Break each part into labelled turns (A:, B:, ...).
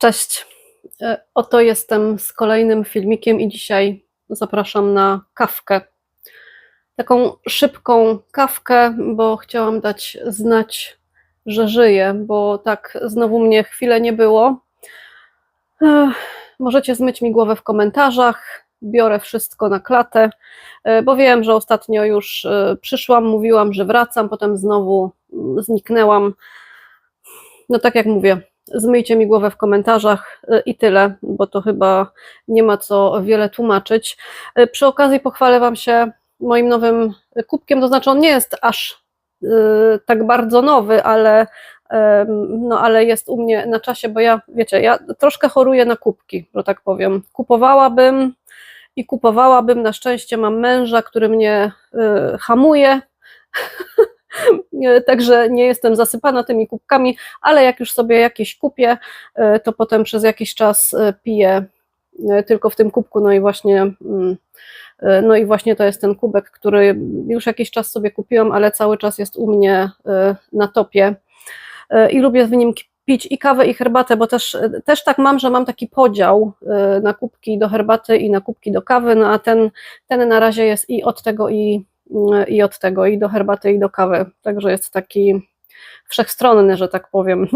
A: Cześć. E, Oto jestem z kolejnym filmikiem i dzisiaj zapraszam na kawkę. Taką szybką kawkę, bo chciałam dać znać, że żyję, bo tak znowu mnie chwilę nie było. Ech, Możecie zmyć mi głowę w komentarzach. Biorę wszystko na klatę, e, bo wiem, że ostatnio już e, przyszłam, mówiłam, że wracam, potem znowu mm, zniknęłam. No tak jak mówię, zmyjcie mi głowę w komentarzach y, i tyle, bo to chyba nie ma co wiele tłumaczyć. Y, Przy okazji pochwalę Wam się moim nowym kubkiem, to znaczy on nie jest aż y, tak bardzo nowy, ale, no, ale jest u mnie na czasie, bo ja, wiecie, ja troszkę choruję na kubki, że tak powiem. Kupowałabym i kupowałabym, na szczęście mam męża, który mnie hamuje, Także nie jestem zasypana tymi kubkami, ale jak już sobie jakieś kupię, e, to potem przez jakiś czas e, piję e, tylko w tym kubku. No i właśnie, mm, e, no i właśnie to jest ten kubek, który już jakiś czas sobie kupiłam, ale cały czas jest u mnie e, na topie. E, I lubię w nim pić i kawę, i herbatę, bo też, też tak mam, że mam taki podział e, na kubki do herbaty i na kubki do kawy, no a ten, ten na razie jest i od tego, i, i od tego, i do herbaty, i do kawy. Także jest taki wszechstronny, że tak powiem.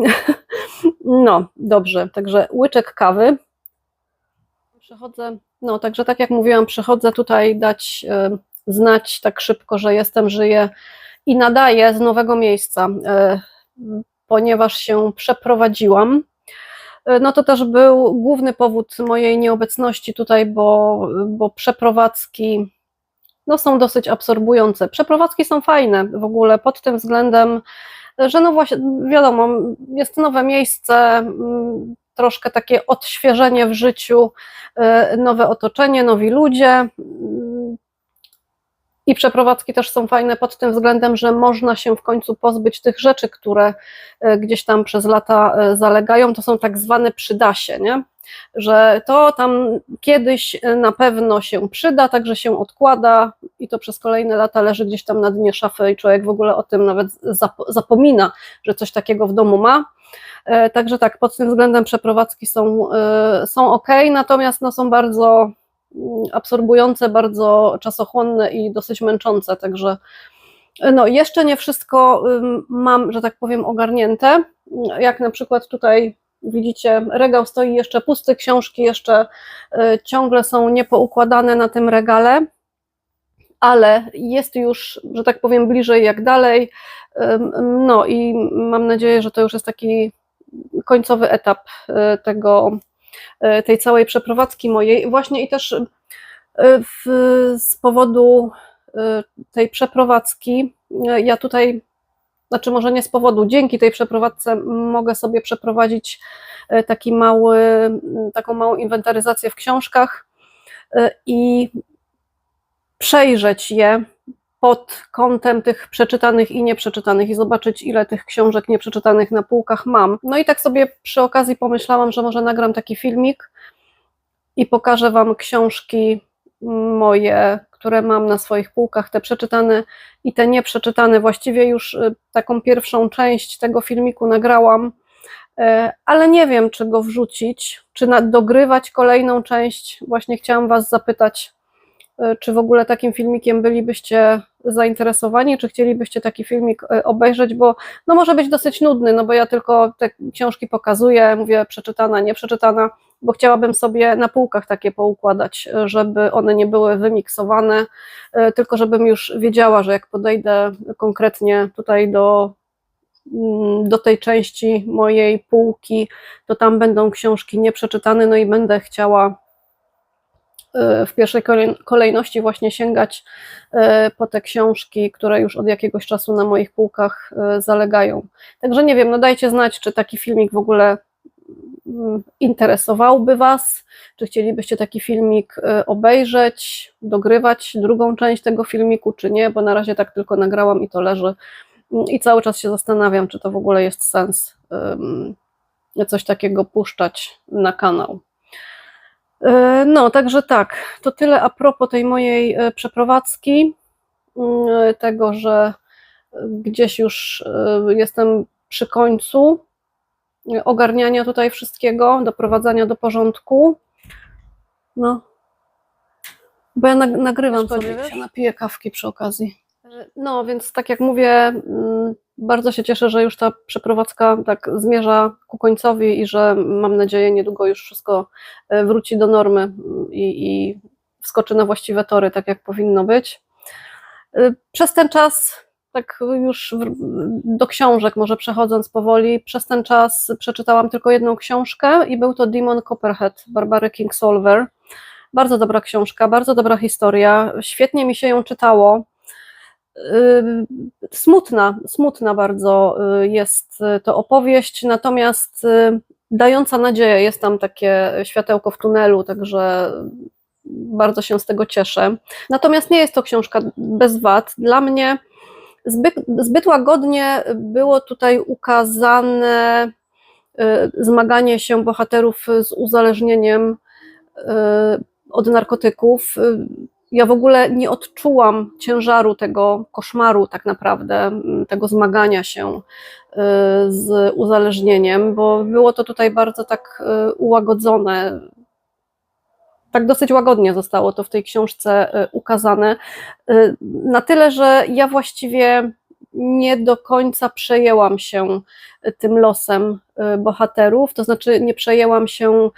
A: No, dobrze, także łyczek kawy. Przechodzę, no, także tak jak mówiłam, przychodzę tutaj dać e, znać tak szybko, że jestem, żyję i nadaję z nowego miejsca, e, ponieważ się przeprowadziłam. E, No to też był główny powód mojej nieobecności tutaj, bo, bo przeprowadzki no, są dosyć absorbujące. Przeprowadzki są fajne w ogóle pod tym względem, że no właśnie, wiadomo, jest nowe miejsce, mm, troszkę takie odświeżenie w życiu, y, nowe otoczenie, nowi ludzie. I przeprowadzki też są fajne pod tym względem, że można się w końcu pozbyć tych rzeczy, które y, gdzieś tam przez lata y, zalegają. To są tak zwane przydasie, nie? Że to tam kiedyś na pewno się przyda, także się odkłada i to przez kolejne lata leży gdzieś tam na dnie szafy i człowiek w ogóle o tym nawet zap- zapomina, że coś takiego w domu ma. E, Także tak, pod tym względem przeprowadzki są, e, są ok, natomiast no, są bardzo absorbujące, bardzo czasochłonne i dosyć męczące, także e, no, jeszcze nie wszystko mam, że tak powiem, ogarnięte. Jak na przykład tutaj widzicie, regał stoi jeszcze pusty, książki jeszcze e, ciągle są niepoukładane na tym regale, ale jest już, że tak powiem, bliżej jak dalej. No i mam nadzieję, że to już jest taki końcowy etap e, tego, tej całej przeprowadzki mojej. Właśnie i też e, w, z powodu e, tej przeprowadzki e, ja tutaj, znaczy może nie z powodu, dzięki tej przeprowadzce mogę sobie przeprowadzić e, taki mały, taką małą inwentaryzację w książkach e, i przejrzeć je pod kątem tych przeczytanych i nieprzeczytanych i zobaczyć, ile tych książek nieprzeczytanych na półkach mam. No i tak sobie przy okazji pomyślałam, że może nagram taki filmik i pokażę Wam książki moje, które mam na swoich półkach, te przeczytane i te nieprzeczytane. Właściwie już y, taką pierwszą część tego filmiku nagrałam, e, ale nie wiem, czy go wrzucić, czy dogrywać kolejną część. Właśnie chciałam Was zapytać, czy w ogóle takim filmikiem bylibyście zainteresowani, czy chcielibyście taki filmik e, obejrzeć, bo no może być dosyć nudny, no bo ja tylko te książki pokazuję, mówię przeczytana, nieprzeczytana, bo chciałabym sobie na półkach takie poukładać, e, żeby one nie były wymiksowane, e, tylko żebym już wiedziała, że jak podejdę konkretnie tutaj do, mm, do tej części mojej półki, to tam będą książki nieprzeczytane, no i będę chciała e, w pierwszej kolej- kolejności właśnie sięgać e, po te książki, które już od jakiegoś czasu na moich półkach e, zalegają. Także nie wiem, no dajcie znać, czy taki filmik w ogóle mm, interesowałby Was, czy chcielibyście taki filmik e, obejrzeć, dogrywać drugą część tego filmiku, czy nie, bo na razie tak tylko nagrałam i to leży Mm, i cały czas się zastanawiam, czy to w ogóle jest sens coś takiego puszczać na kanał. E, No, także tak, to tyle a propos tej mojej e, przeprowadzki, mm, tego, że gdzieś już e, jestem przy końcu ogarniania tutaj wszystkiego, doprowadzania do porządku. No, bo ja nag- nagrywam
B: Szkodzi,
A: sobie,
B: wiesz?
A: napiję kawki przy okazji. No, więc tak jak mówię, mm, bardzo się cieszę, że już ta przeprowadzka tak zmierza ku końcowi i że mam nadzieję niedługo już wszystko e, wróci do normy i, i wskoczy na właściwe tory, tak jak powinno być. Y, Przez ten czas, tak już do książek, może przechodząc powoli, przez ten czas przeczytałam tylko jedną książkę i był to Demon Copperhead Barbary Kingsolver. Bardzo dobra książka, bardzo dobra historia, świetnie mi się ją czytało. Smutna, smutna bardzo y, jest to opowieść, natomiast y, dająca nadzieję, jest tam takie światełko w tunelu, także bardzo się z tego cieszę. Natomiast nie jest to książka bez wad. Dla mnie zbyt, zbyt łagodnie było tutaj ukazane y, zmaganie się bohaterów z uzależnieniem od narkotyków. Ja w ogóle nie odczułam ciężaru tego koszmaru, tak naprawdę, tego zmagania się y, z uzależnieniem, bo było to tutaj bardzo tak y, ułagodzone. Tak dosyć łagodnie zostało to w tej książce y, ukazane. Na tyle, że ja właściwie nie do końca przejęłam się tym losem bohaterów, to znaczy nie przejęłam się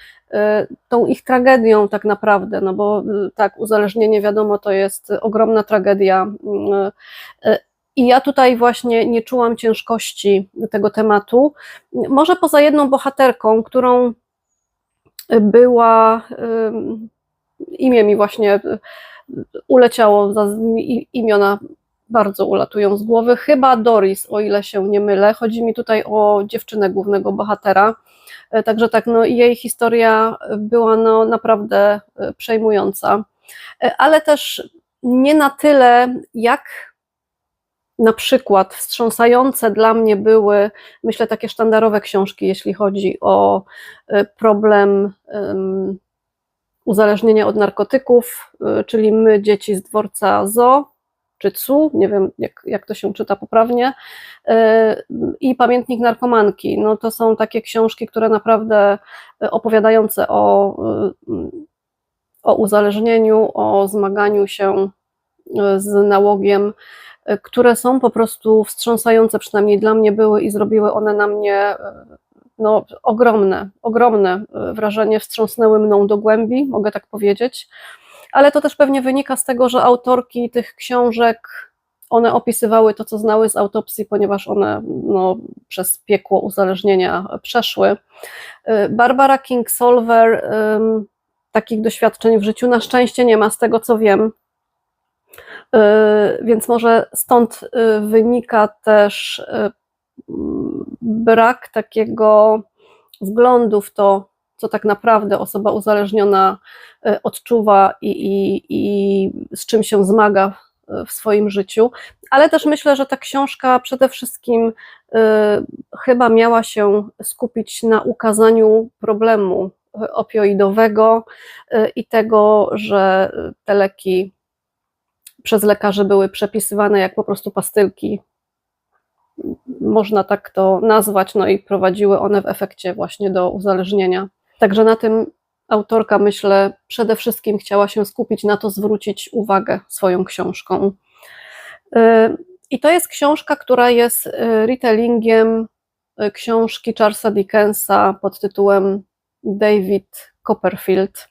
A: tą ich tragedią tak naprawdę, no bo y, tak, uzależnienie wiadomo to jest ogromna tragedia. y, y, I ja tutaj właśnie nie czułam ciężkości tego tematu. Może poza jedną bohaterką, którą była, imię mi właśnie y, uleciało, imiona bardzo ulatują z głowy, chyba Doris, o ile się nie mylę. Chodzi mi tutaj o dziewczynę głównego bohatera. E, Także tak, no jej historia była no naprawdę e, przejmująca, E, ale też nie na tyle, jak na przykład wstrząsające dla mnie były, myślę, takie sztandarowe książki, jeśli chodzi o problem em, uzależnienia od narkotyków, czyli My, dzieci z dworca Zo, czy CU, nie wiem jak, jak to się czyta poprawnie, e, i Pamiętnik narkomanki. No to są takie książki, które naprawdę e, opowiadające o, e, o uzależnieniu, o zmaganiu się z nałogiem, które są po prostu wstrząsające, przynajmniej dla mnie były i zrobiły one na mnie no, ogromne, ogromne wrażenie, wstrząsnęły mną do głębi, mogę tak powiedzieć. Ale to też pewnie wynika z tego, że autorki tych książek, one opisywały to, co znały z autopsji, ponieważ one no, przez piekło uzależnienia przeszły. E, Barbara Kingsolver em, takich doświadczeń w życiu na szczęście nie ma, z tego co wiem. E, Więc może stąd e, wynika też brak takiego wglądu w to, co tak naprawdę osoba uzależniona e, odczuwa i, i, i z czym się zmaga w- swoim życiu. Ale też myślę, że ta książka przede wszystkim e, chyba miała się skupić na ukazaniu problemu e, opioidowego e, i tego, że te leki przez lekarzy były przepisywane jak po prostu pastylki. Można tak to nazwać, no i prowadziły one w efekcie właśnie do uzależnienia. Także na tym autorka, myślę, przede wszystkim chciała się skupić, na to zwrócić uwagę swoją książką. Y, I to jest książka, która jest y, retellingiem y, książki Charlesa Dickensa pod tytułem David Copperfield.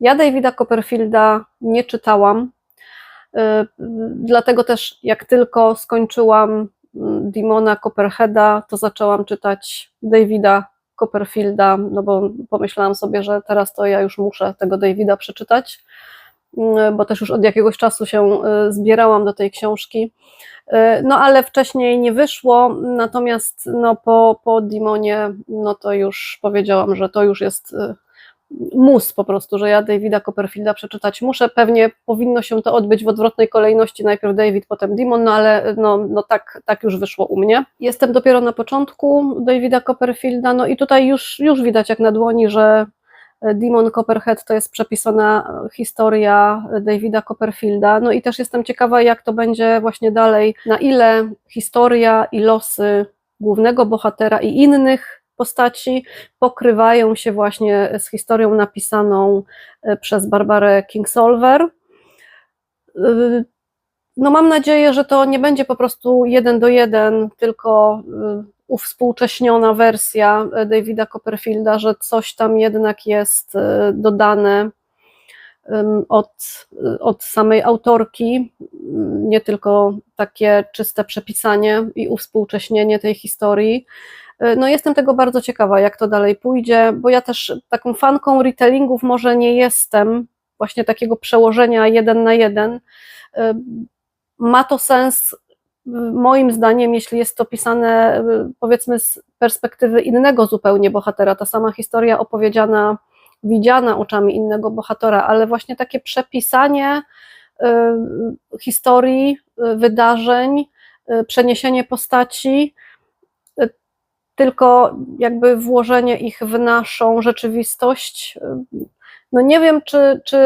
A: Ja Davida Copperfielda nie czytałam, dlatego też jak tylko skończyłam mm, Dimona Copperheada, to zaczęłam czytać Davida Copperfielda, no bo pomyślałam sobie, że teraz to ja już muszę tego Davida przeczytać, mm, bo też już od jakiegoś czasu się y, zbierałam do tej książki. Y, No ale wcześniej nie wyszło, natomiast no, po, po Dimonie, no to już powiedziałam, że to już jest y, mus po prostu, że ja Davida Copperfielda przeczytać muszę. Pewnie powinno się to odbyć w odwrotnej kolejności, najpierw David, potem Dimon, no ale no, no tak, tak już wyszło u mnie. Jestem dopiero na początku Davida Copperfielda, no i tutaj już, już widać jak na dłoni, że Demon Copperhead to jest przepisana historia Davida Copperfielda. No i też jestem ciekawa, jak to będzie właśnie dalej, na ile historia i losy głównego bohatera i innych postaci pokrywają się właśnie z historią napisaną e, przez Barbarę Kingsolver. Y, no mam nadzieję, że to nie będzie po prostu jeden do jeden, tylko y, uwspółcześniona wersja Davida Copperfielda, że coś tam jednak jest dodane od, od samej autorki, nie tylko takie czyste przepisanie i uwspółcześnienie tej historii. No jestem tego bardzo ciekawa, jak to dalej pójdzie, bo ja też taką fanką retellingów może nie jestem, właśnie takiego przełożenia jeden na jeden. Ma to sens moim zdaniem, jeśli jest to pisane powiedzmy z perspektywy innego zupełnie bohatera, ta sama historia opowiedziana widziana oczami innego bohatera, ale właśnie takie przepisanie historii, wydarzeń, przeniesienie postaci, tylko jakby włożenie ich w naszą rzeczywistość. No nie wiem, czy, czy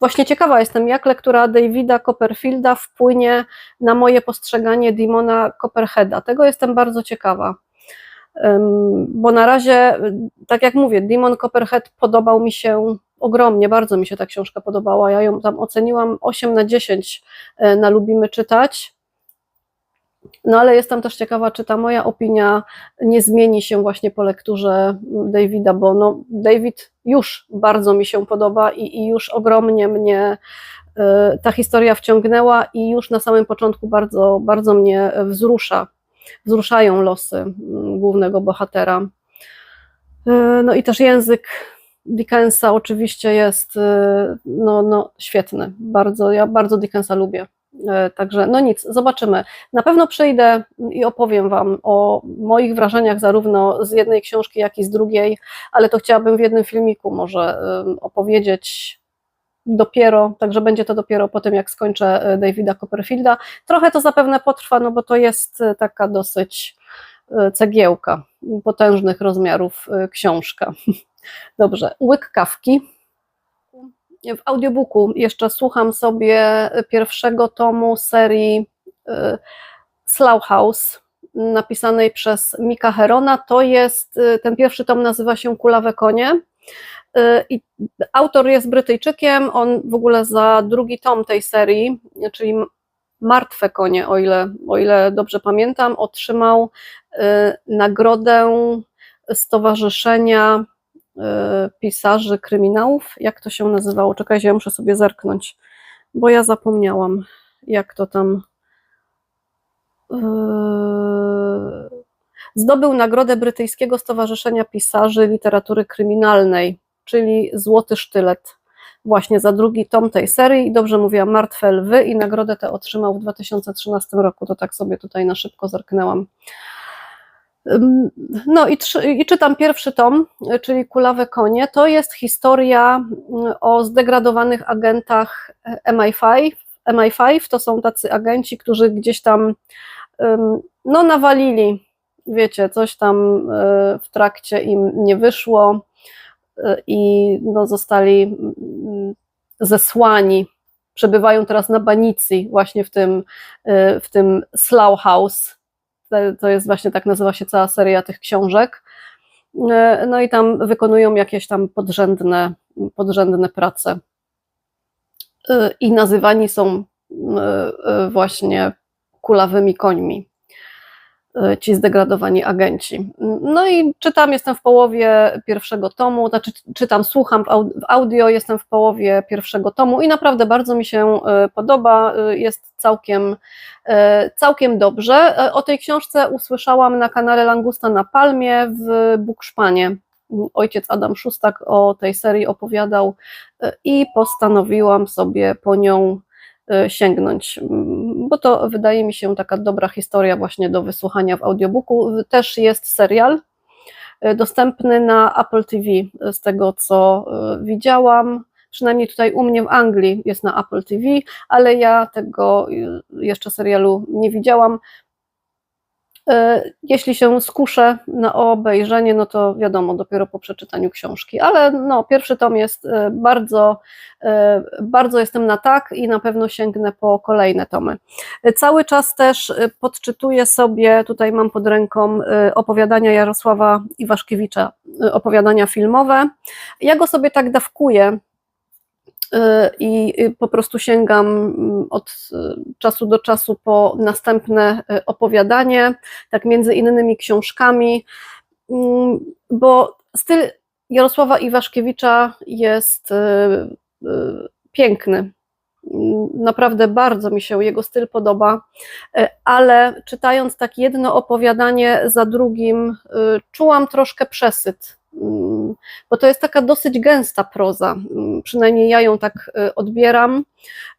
A: właśnie ciekawa jestem, jak lektura Davida Copperfielda wpłynie na moje postrzeganie Dimona Copperheada. Tego jestem bardzo ciekawa bo na razie, tak jak mówię, Demon Copperhead podobał mi się ogromnie, bardzo mi się ta książka podobała. Ja ją tam oceniłam 8 na 10 e, na Lubimy Czytać. No ale jestem też ciekawa, czy ta moja opinia nie zmieni się właśnie po lekturze Davida, bo no, David już bardzo mi się podoba i, i już ogromnie mnie y, ta historia wciągnęła i już na samym początku bardzo, bardzo mnie wzrusza wzruszają losy mm, głównego bohatera. E, no i też język Dickensa oczywiście jest e, no, no, świetny. Bardzo, ja bardzo Dickensa lubię. E, także no nic, zobaczymy. Na pewno przyjdę i opowiem Wam o moich wrażeniach zarówno z jednej książki, jak i z drugiej, ale to chciałabym w jednym filmiku może opowiedzieć dopiero, także będzie to dopiero po tym, jak skończę e, Davida Copperfielda. Trochę to zapewne potrwa, no bo to jest e, taka dosyć cegiełka, potężnych rozmiarów książka. Dobrze, łyk kawki. W audiobooku jeszcze słucham sobie pierwszego tomu serii Slough House, napisanej przez Mika Herona. To jest, ten pierwszy tom nazywa się Kulawe konie Y, I autor jest Brytyjczykiem, on w ogóle za drugi tom tej serii, czyli Martwe konie, o ile, o ile dobrze pamiętam, otrzymał y, nagrodę Stowarzyszenia y, Pisarzy Kryminałów. Jak to się nazywało? Czekajcie, ja muszę sobie zerknąć, bo ja zapomniałam, jak to tam. Zdobył nagrodę Brytyjskiego Stowarzyszenia Pisarzy Literatury Kryminalnej czyli Złoty Sztylet właśnie za drugi tom tej serii. I dobrze mówiłam, Martwe Lwy i nagrodę tę otrzymał w 2013 roku, to tak sobie tutaj na szybko zerknęłam. No i, i, czytam pierwszy tom, czyli Kulawe Konie. To jest historia o zdegradowanych agentach MI5. MI5 to są tacy agenci, którzy gdzieś tam no, nawalili, wiecie, coś tam e, w trakcie im nie wyszło i no, zostali mm, zesłani. Przebywają teraz na Banicji, właśnie w tym, w tym Slough House. To jest właśnie tak nazywa się cała seria tych książek. Y, no i tam wykonują jakieś tam podrzędne, podrzędne prace. Y, I nazywani są właśnie kulawymi końmi. E, ci zdegradowani agenci. No i czytam, jestem w połowie pierwszego tomu, znaczy czytam, słucham w audio, jestem w połowie pierwszego tomu i naprawdę bardzo mi się e, podoba, e, jest całkiem, całkiem dobrze. O tej książce usłyszałam na kanale Langusta na Palmie w Bukszpanie. Ojciec Adam Szustak o tej serii opowiadał i postanowiłam sobie po nią Y, sięgnąć, mm, bo to wydaje mi się taka dobra historia właśnie do wysłuchania w audiobooku. Też jest serial y, dostępny na Apple TV, z tego co y, widziałam. Przynajmniej tutaj u mnie w Anglii jest na Apple TV, ale ja tego jeszcze serialu nie widziałam. E, jeśli się skuszę na obejrzenie, no to wiadomo, dopiero po przeczytaniu książki, ale no, pierwszy tom jest e, bardzo, e, bardzo jestem na tak i na pewno sięgnę po kolejne tomy. Cały czas też podczytuję sobie, tutaj mam pod ręką opowiadania Jarosława Iwaszkiewicza, opowiadania filmowe. Ja go sobie tak dawkuję, i po prostu sięgam mm, od y, czasu do czasu po następne y, opowiadanie, tak między innymi książkami, mm, bo styl Jarosława Iwaszkiewicza jest y, piękny. Naprawdę bardzo mi się jego styl podoba, ale czytając tak jedno opowiadanie za drugim, czułam troszkę przesyt Mm, bo to jest taka dosyć gęsta proza, mm, przynajmniej ja ją tak y, odbieram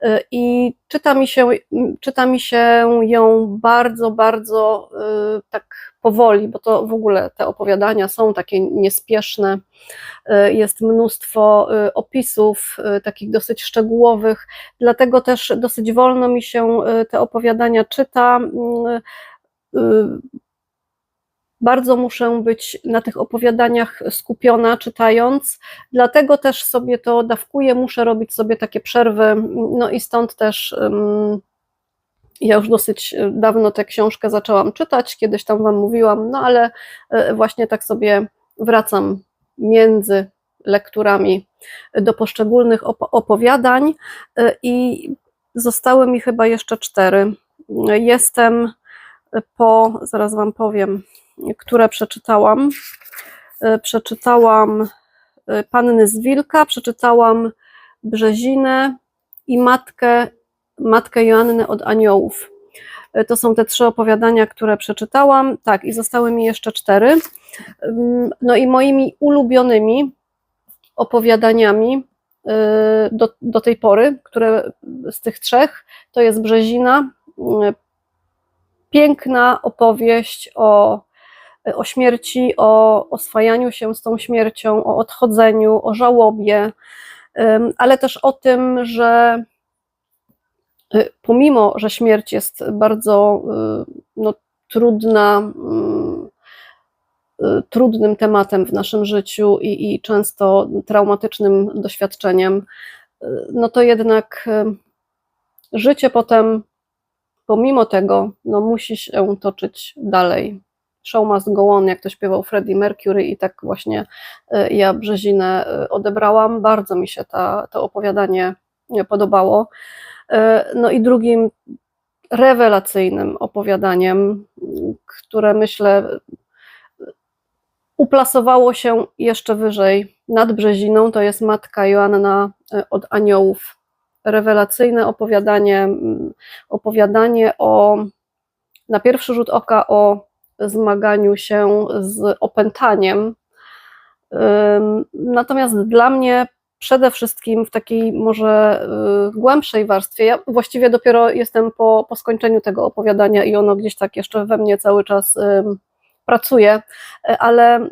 A: y, i czyta mi się, mm, czyta mi się ją bardzo, bardzo y, tak powoli, bo to w ogóle te opowiadania są takie niespieszne, jest mnóstwo opisów takich dosyć szczegółowych, dlatego też dosyć wolno mi się te opowiadania czyta bardzo muszę być na tych opowiadaniach skupiona, czytając, dlatego też sobie to dawkuję, muszę robić sobie takie przerwy, no i stąd też um, ja już dosyć dawno tę książkę zaczęłam czytać, kiedyś tam Wam mówiłam, no ale e, właśnie tak sobie wracam między lekturami do poszczególnych opowiadań e, i zostały mi chyba jeszcze cztery. Jestem po, zaraz Wam powiem, które przeczytałam. E, przeczytałam e, Panny z Wilka, przeczytałam Brzezinę i Matkę, Matkę Joanny od Aniołów. E, to są te trzy opowiadania, które przeczytałam. Tak, i zostały mi jeszcze cztery. No i moimi ulubionymi opowiadaniami do, do tej pory, które z tych trzech, to jest Brzezina, piękna opowieść o o śmierci, o oswajaniu się z tą śmiercią, o odchodzeniu, o żałobie, ale też o tym, że y, pomimo, że śmierć jest bardzo y, no, trudna, y, trudnym tematem w naszym życiu i, i często traumatycznym doświadczeniem, no to jednak życie potem, pomimo tego, no, musi się toczyć dalej. Show must go on, jak to śpiewał Freddie Mercury i tak właśnie e, ja Brzezinę e, odebrałam. Bardzo mi się ta, to opowiadanie podobało. E, no i drugim rewelacyjnym opowiadaniem, które myślę uplasowało się jeszcze wyżej nad Brzeziną, to jest Matka Joanna od Aniołów. Rewelacyjne opowiadanie, opowiadanie o na pierwszy rzut oka o zmaganiu się z opętaniem. Natomiast dla mnie przede wszystkim w takiej może y, głębszej warstwie, ja właściwie dopiero jestem po, po skończeniu tego opowiadania i ono gdzieś tak jeszcze we mnie cały czas pracuje, ale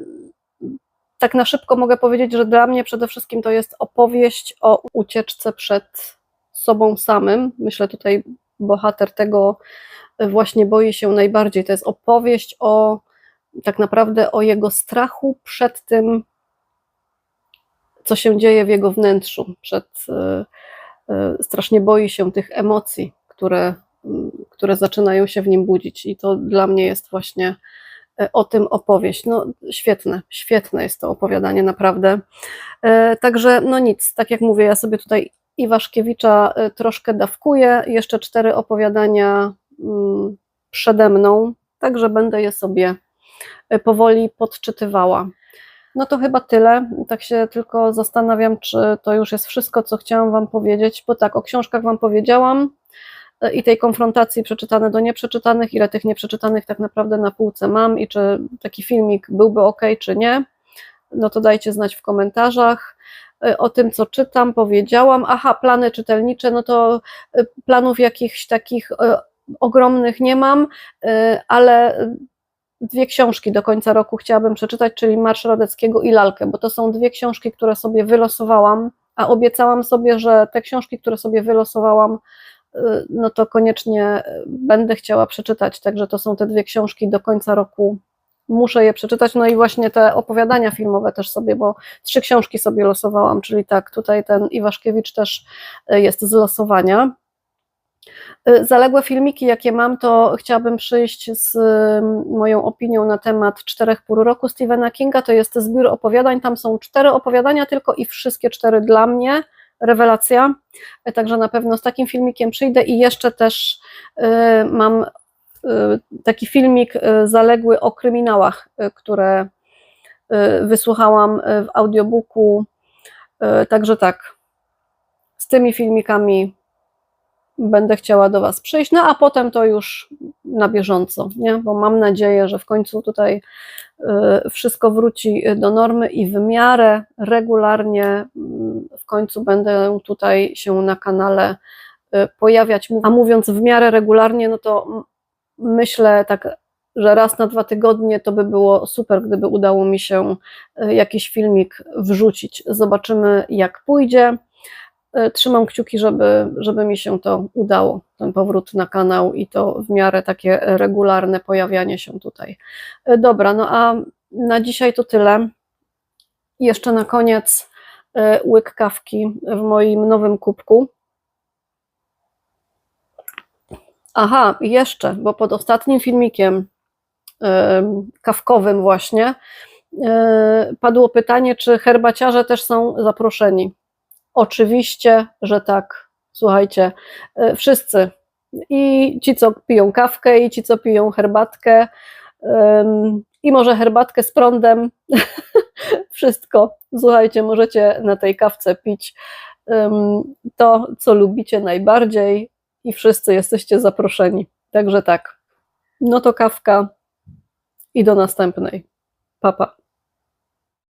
A: tak na szybko mogę powiedzieć, że dla mnie przede wszystkim to jest opowieść o ucieczce przed sobą samym. Myślę tutaj bohater tego właśnie boi się najbardziej. To jest opowieść o tak naprawdę o jego strachu przed tym, co się dzieje w jego wnętrzu, przed e, e, strasznie boi się tych emocji, które, które zaczynają się w nim budzić. I to dla mnie jest właśnie e, o tym opowieść. No świetne, świetne jest to opowiadanie, naprawdę. Także no nic, tak jak mówię, ja sobie tutaj Iwaszkiewicza troszkę dawkuję, jeszcze cztery opowiadania przede mną, także będę je sobie e, powoli podczytywała. No to chyba tyle. Tak się tylko zastanawiam, czy to już jest wszystko, co chciałam Wam powiedzieć, bo tak, o książkach Wam powiedziałam e, i tej konfrontacji przeczytane do nieprzeczytanych, ile tych nieprzeczytanych tak naprawdę na półce mam i czy taki filmik byłby ok, czy nie. No to dajcie znać w komentarzach. E, o tym, co czytam, powiedziałam. Aha, plany czytelnicze, no to planów jakichś takich ogromnych nie mam, y, ale dwie książki do końca roku chciałabym przeczytać, czyli Marsz Radeckiego i Lalkę, bo to są dwie książki, które sobie wylosowałam, a obiecałam sobie, że te książki, które sobie wylosowałam, y, no to koniecznie będę chciała przeczytać. Także to są te dwie książki do końca roku. Muszę je przeczytać. No i właśnie te opowiadania filmowe też sobie, bo trzy książki sobie losowałam, czyli tak, tutaj ten Iwaszkiewicz też y, jest z losowania. Y, Zaległe filmiki, jakie mam, to chciałabym przyjść z moją opinią na temat Czterech pół roku Stephena Kinga. To jest zbiór opowiadań. Tam są cztery opowiadania tylko i wszystkie cztery dla mnie. Rewelacja. Y, Także na pewno z takim filmikiem przyjdę i jeszcze też y, mam taki filmik zaległy o kryminałach, które wysłuchałam w audiobooku. Także tak, z tymi filmikami będę chciała do Was przyjść, no a potem to już na bieżąco, nie? bo mam nadzieję, że w końcu tutaj y, wszystko wróci do normy i w miarę regularnie mm, w końcu będę tutaj się na kanale y, pojawiać. A mówiąc w miarę regularnie, no to myślę tak, że raz na dwa tygodnie to by było super, gdyby udało mi się y, jakiś filmik wrzucić. Zobaczymy, jak pójdzie. Y, Trzymam kciuki, żeby, żeby mi się to udało, ten powrót na kanał i to w miarę takie regularne pojawianie się tutaj. Y, Dobra, no a na dzisiaj to tyle. Jeszcze na koniec y, łyk kawki w moim nowym kubku. Aha, jeszcze, bo pod ostatnim filmikiem em, kawkowym właśnie e, padło pytanie, czy herbaciarze też są zaproszeni. Oczywiście, że tak. Słuchajcie, e, wszyscy i ci, co piją kawkę, i ci, co piją herbatkę, i może herbatkę z prądem, wszystko. Słuchajcie, możecie na tej kawce pić to, co lubicie najbardziej, i wszyscy jesteście zaproszeni. Także tak. No to kawka i do następnej. Papa. Pa.